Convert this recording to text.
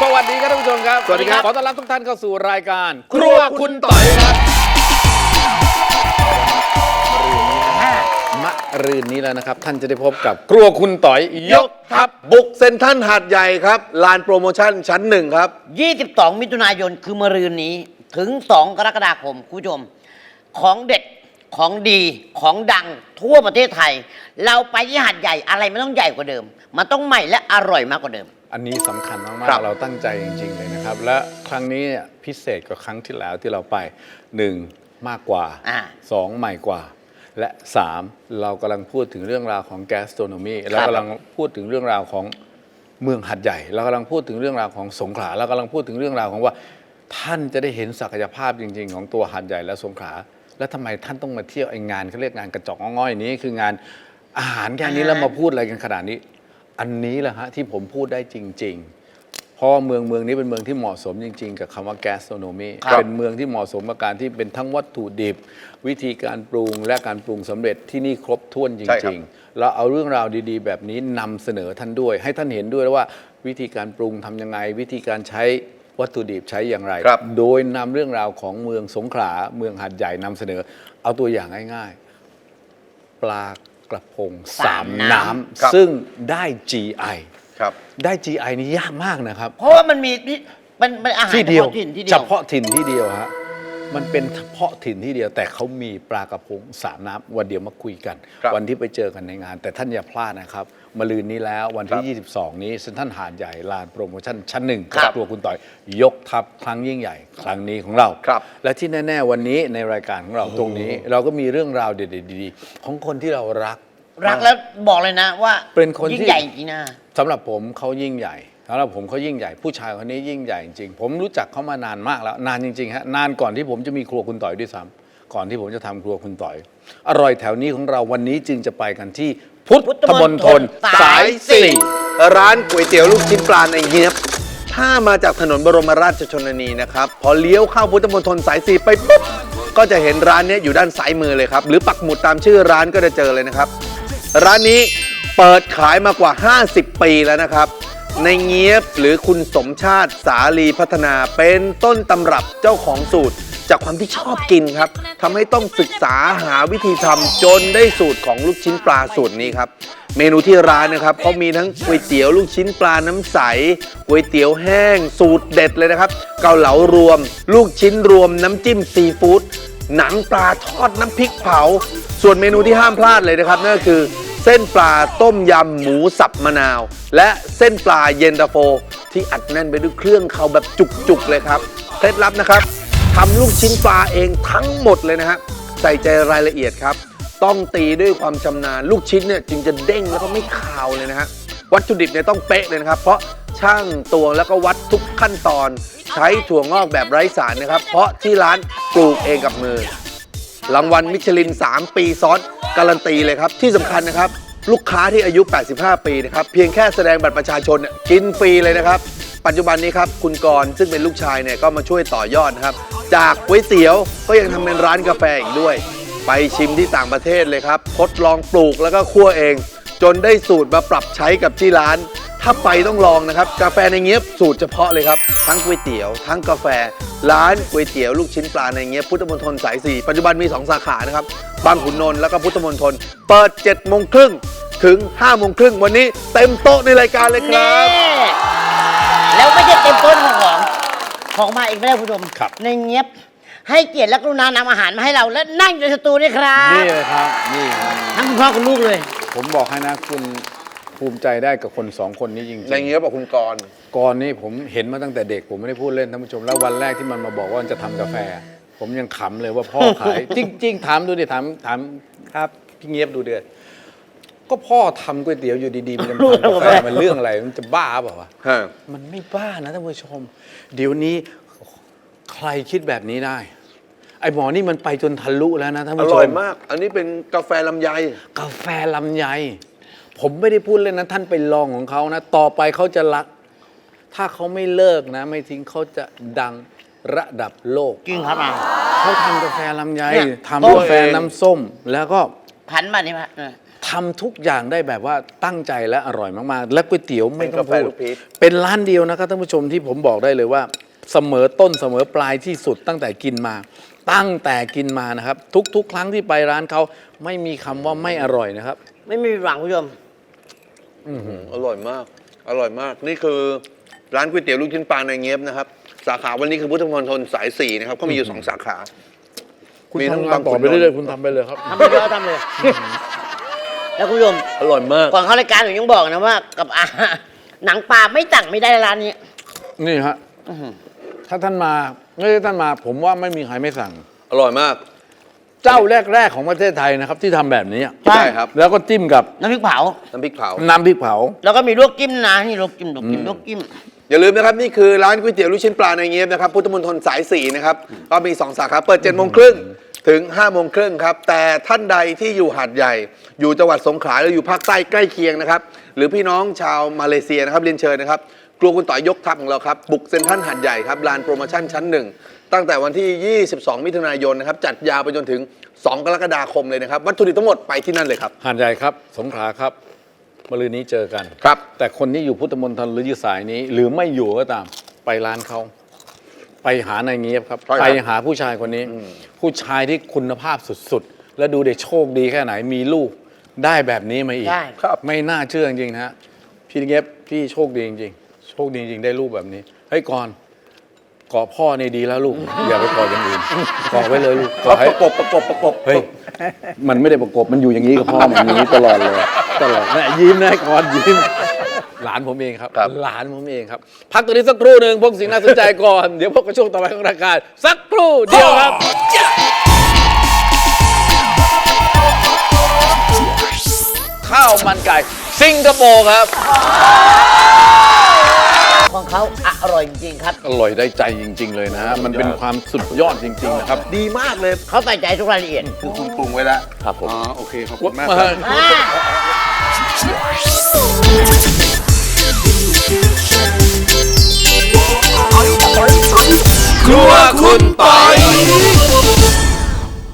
ดีครับท่านผู้ชมครับ สวัสดีครับ ขอต้อนรับทุกท่านเข้าสู่รายการ ครัวคุณต่อยครับมะรืนนี้แล้วนะครับ ท่านจะได้พบกับครัวคุณต่อยยกทัพบุกเซ็นทรัลหาดใหญ่ครับลานโปรโมชั่นชั้นหนึ่งครับ 22 มิถุนายนคือมะรืนนี้ถึง 2 กรกฎาคมคุณผู้ชม ของเด็ดของดีของดังทั่วประเทศไทย เราไปที่หาดใหญ่อะไรมันต้องใหญ่กว่าเดิม มันต้องใหม่และอร่อยมากกว่าเดิม อันนี้สำคัญมากครับๆเราตั้งใจจริง ๆ เลยนะครับ และครั้งนี้เนี่ยพิเศษกว่าครั้งที่แล้วที่เราไปหนึ่งมากกว่า อ่าสองใหม่กว่า และสามเรากำลังพูดถึงเรื่องราวของแกสโตรโนมีเรากำลังพูดถึงเรื่องราวของเมืองหัดใหญ่ เรากำลังพูดถึงเรื่องราวของสงขลาเรากำลังพูดถึงเรื่องราวของว่า ท่านจะได้เห็นศักยภาพจริง ๆ ของตัวหัดใหญ่และสงขลาแล้วทำไมท่านต้องมาเที่ยวไอ้งานเขาเรียกงานกระจอกง่อยๆนี้คืองานอาหารแค่นี้แล้วมาพูดอะไรกันขนาดนี้ อันนี้แหละฮะที่ผมพูดได้จริง ๆ เพราะว่าเมืองเมืองนี้เป็นเมืองที่เหมาะสมจริง ๆ กับคำว่า gastronomy ครับ เป็นเมืองที่เหมาะสมกับการที่เป็นทั้งวัตถุดิบ วิธีการปรุงและการปรุงสำเร็จที่นี่ครบถ้วนจใช่ครัริบงๆเราเอาเรื่องราวดีๆ แบบนี้นำเสนอท่านด้วย ให้ท่านเห็นด้วยว่าวิธีการปรุงทำยังไง วิธีการใช้วัตถุดิบใช้อย่างไร ครับ โดยนำเรื่องราวของเมืองสงขลาเมืองหาดใหญ่นำเสนอ เอาตัวอย่างง่าย ๆ ปลา กระพงสามน้น้ครับำซึ่งได้ GI ครับ ได้ GI นี่ยากมากนะครับ เพราะว่ามันมีที่มันเป็นอาหารที่เดียวฉพาะถิ่นที่เดีเฉยวพาะถิ่นที่เดียวฮะ มันเป็นเฉพาะถิ่นที่เดียวแต่เขามีปลากระพงสามน้ำวันเดียวมาคุยกัน ครับวันที่ไปเจอกันในงาน แต่ท่านอย่าพลาดนะครับมาลืนนี้แล้ววันที่ 22 นี้เซ็นทรัลหาดใหญ่ลานโปรโมชั่นชั้นหนึ่งครับตัวคุณต่อยยกทัพครั้งยิ่งใหญ่ ครั้งนี้ของเรา ครับและที่แน่ ๆ วันนี้ในรายการของเราตรงนี้ เราก็มีเรื่องราวเด็ดๆดีๆของคนที่เรารัก รักแล้วบอกเลยนะว่าเป็นคนที่ ยิ่งใหญ่จริงๆนะ สำหรับผมเขายิ่งใหญ่สำหรับผมเขายิ่งใหญ่ผู้ชายคนนี้ยิ่งใหญ่จริงๆผมรู้จักเขามานานมากแล้ว นานจริงๆฮะนานก่อนที่ผมจะมีครัวคุณต่อยด้วยซ้ำก่อนที่ผมจะทำครัวคุณต่อย อร่อยแถวนี้ของเราวันนี้จึงจะไปกันที่ พุทธมณฑลสายสี่ ร้านก๋วยเตี๋ยวลูกชิ้นปลาในเฮียบ ถ้ามาจากถนนบรมราชชนนีนะครับ พอเลี้ยวเข้าพุทธมณฑลสายสี่ไปปุ๊บ ก็จะเห็นร้านเนี้ยอยู่ด้านซ้ายมือเลยครับ หรือปักหมุดตามชื่อร้านก็จะเจอเลยนะครับ ร้านนี้เปิดขายมากว่า 50 ปีแล้วนะครับ ในเงียบหรือคุณสมชาติสาลีพัฒนาเป็นต้นตำรับเจ้าของสูตร จากความที่ชอบกินครับทำให้ต้องศึกษาหาวิธีทำจนได้สูตรของลูกชิ้นปลาสูตรนี้ครับ เมนูที่ร้านนะครับเขามีทั้งก๋วยเตี๋ยวลูกชิ้นปลาน้ำใสก๋วยเตี๋ยวแห้งสูตรเด็ดเลยนะครับ เกาเหลารวม ลูกชิ้นรวมน้ำจิ้มซีฟู้ดหนังปลาทอดน้ำพริกเผา ส่วนเมนูที่ห้ามพลาดเลยนะครับนั่นก็คือ เส้นปลาต้มยำหมูสับมะนาว และเส้นปลาเย็นตาโฟ ที่อัดแน่นไปด้วยเครื่องเขาแบบจุกๆเลยครับเคล็ดลับนะครับทำลูกชิ้นปลาเองทั้งหมดเลยนะฮะใส่ใจรายละเอียดครับ ต้องตีด้วยความชำนาญ ลูกชิ้นเนี่ยจึงจะเด้งแล้วก็ไม่คาวเลยนะฮะวัตถุดิบเนี่ยต้องเป๊ะเลยนะครับ เพราะช่างตวงแล้วก็วัดทุกขั้นตอน ใช้ถั่วงอกแบบไร้สารนะครับ เพราะที่ร้านปลูกเองกับมือรางวัลมิชลิน 3 ปีซ้อน การันตีเลยครับ ที่สำคัญนะครับ ลูกค้าที่อายุ 85 ปีนะครับ เพียงแค่แสดงบัตรประชาชนเนี่ยกินฟรีเลยนะครับ ปัจจุบันนี้ครับ คุณกรณ์ซึ่งเป็นลูกชายเนี่ยก็มาช่วยต่อยอดนะครับ จากก๋วยเตี๋ยวก็ยังทำเป็นร้านกาแฟอีกด้วย ไปชิมที่ต่างประเทศเลยครับทดลองปลูกแล้วก็คั่วเอง จนได้สูตรมาปรับใช้กับที่ร้าน ถ้าไปต้องลองนะครับ กาแฟในเงี้ยบสูตรเฉพาะเลยครับ ทั้งก๋วยเตี๋ยว ทั้งกาแฟ ร้านก๋วยเตี๋ยวลูกชิ้นปลาในเงี้ยบพุทธมณฑลสายสี่ปัจจุบันมี 2 สาขานะครับ บางขุนนนท์แล้วก็พุทธมณฑลเปิด7โมงครึ่งถึง5โมงครึ่งวันนี้เต็มโต๊ะในรายการเลยครับนี่แล้วไม่ใช่เต็มต้นของของของมาเองไม่ได้คุณผู้ชมครับ ในเงียบ ให้เกียรติและกรุณานำอาหารมาให้เราและนั่งอยู่ในสตูนี่ครับ นี่เลยครับ นี่ครับทั้งคุณพ่อคุณลูกเลย ผมบอกให้นะคุณ ภูมิใจได้กับคนสองคนนี้จริงๆในเงี้ยบบอกคุณกรณ์ก่อนนี่ผมเห็นมาตั้งแต่เด็กผมไม่ได้พูดเล่นท่านผู้ชม แล้ววันแรกที่มันมาบอกว่ามันจะทำกาแฟ ผมยังขำเลยว่าพ่อขาย จริง ๆ ถามดูดิถามถามครับพี่เงียบดูเดือดก็พ่อทำก๋วยเตี๋ยวอยู่ดีๆมันจะมาทำกาแฟมันเรื่องอะไรมันจะบ้าเปล่าวะ ฮะมันไม่บ้านะท่านผู้ชม เดี๋ยวนี้ใครคิดแบบนี้ได้ ไอ้หมอนี่มันไปจนทะลุแล้วนะท่านอผู้ชมร่อยมาก อันนี้เป็นกาแฟลำไย กาแฟลำไย ผมไม่ได้พูดเล่นนะท่านไปลองของเขานะ ต่อไปเขาจะรัก ถ้าเขาไม่เลิกนะ ไม่ทิ้งเขาจะดังระดับโลก จริงครับอะ เขาทำกาแฟลำไยเนี่ย ทำกาแฟน้ำส้ม แล้วก็พันมานี่มาเออ ทำทุกอย่างได้แบบว่าตั้งใจและอร่อยมากๆ และก๋วยเตี๋ยวไม่ต้องเป็นกาแฟพูดลูกพีชเป็นร้านเดียวนะครับท่านผู้ชมที่ผมบอกได้เลยว่า เสมอต้นเสมอปลายที่สุดตั้งแต่กินมา ตั้งแต่กินมานะครับ ทุกๆ ครั้งที่ไปร้านเขาไม่มีคำว่าไม่อร่อยนะครับ ไม่มีหวังคุณผู้ชม อร่อยมาก อร่อยมาก นี่คือร้านก๋วยเตี๋ยวลูกชิ้นปลาในเงียบนะครับ สาขาวันนี้คือพุทธมณฑลสายสี่นะครับเขามีอยู่สองสาขา คุณมีทั้งทำงานต่อไปบางคนเรื่อยๆคุณทำไปเลยครับ ทำไปเยอะทำเลย แล้วคุณผู้ชมอร่อยมาก ก่อนเข้ารายการหนูยังบอกนะว่า กับอาหารหนังปลาไม่ต่างไม่ได้ร้านนี้ นี่ฮะถ้าท่านมาไม่ใช่ท่านมา ผมว่าไม่มีใครไม่สั่ง อร่อยมาก เจ้าแรก ๆ ของประเทศไทยนะครับ ที่ทำแบบนี้ใช่ใช่ครับ แล้วก็จิ้มกับน้ำพริกเผา น้ำพริกเผา น้ำพริกเผา แล้วก็มีลวกจิ้มนะนี่ลวกจิ้มลวกจิ้มลวกจิ้มอย่าลืมนะครับ นี่คือร้านก๋วยเตี๋ยวลูกชิ้นปลาในเงียบนะครับ พุทธมณฑลสายสี่นะครับ ก็มี 2 สาขาเปิด7จ็ดโมงครึ่งถึง5้าโมงครึ่งครับ แต่ท่านใดที่อยู่หาดใหญ่ อยู่จังหวัดสงขลาหรืออยู่ภาคใต้ใกล้เคียงนะครับ หรือพี่น้องชาวมาเลเซียนะครับเรียนเชิญนะครับ ครัวคุณต่อยยกทัพของเราครับ บุกเซ็นทรัลหาดใหญ่ครับลานโปรโมชั่นชั้นหนึ่ง ตั้งแต่วันที่ 22 มิถุนายนนะครับ จัดยาวไปจนถึง 2 กรกฎาคมเลยนะครับ วัตถุดิบทั้งหมดไปที่นั่นเลยครับ หาดใหญ่ครับ สงขลาครับมะรืนนี้เจอกัน ครับ แต่คนที่อยู่พุทธมณฑลหรืออยู่สายนี้ หรือไม่อยู่ก็ตามไปร้านเขา ไปหานายเงียบครับ ใช่ครับ ไปหาผู้ชายคนนี้ ผู้ชายที่คุณภาพสุดๆ และดูเด็กโชคดีแค่ไหนมีลูกได้แบบนี้มาอีก ได้ ครับ ไม่น่าเชื่อจริงๆนะฮะพี่เงียบพี่โชคดีจริงๆ โชคดีจริงๆได้ลูกแบบนี้เฮ้ยก่อนกอพ่อในดีแล้วลูก อย่าไปกออย่างอื่นกอไว้เลยลูกกอให้ประกบประกบประกบเฮ้ยมันไม่ได้ประกบมันอยู่อย่างนี้กับพ่อมันอย่างนี้ตลอดเลยตลอดนะยิ้มนะก่อนยิ้ม หลานผมเองครับครับหลานผมเองครับ พักตัวนี้สักครู่หนึ่งพวกสิ่งน่าสนใจก่อน เดี๋ยวพบกับช่วงต่อไปของรายการสักครู่เดียวครับข้าวมันไก่สิงคโปร์ครับของ เขาอร่อยจริงๆครับ อร่อยได้ใจจริง ๆ เลยนะฮะมันเป็นความสุดยอดจริง ๆ นะครับดีมากเลยเขาใส่ใจทุกรายละเอียด คือคุณปรุงไว้แล้วครับผม อ๋อโอเคขอบคุณมากมาครับอ่าครัวคุณปอ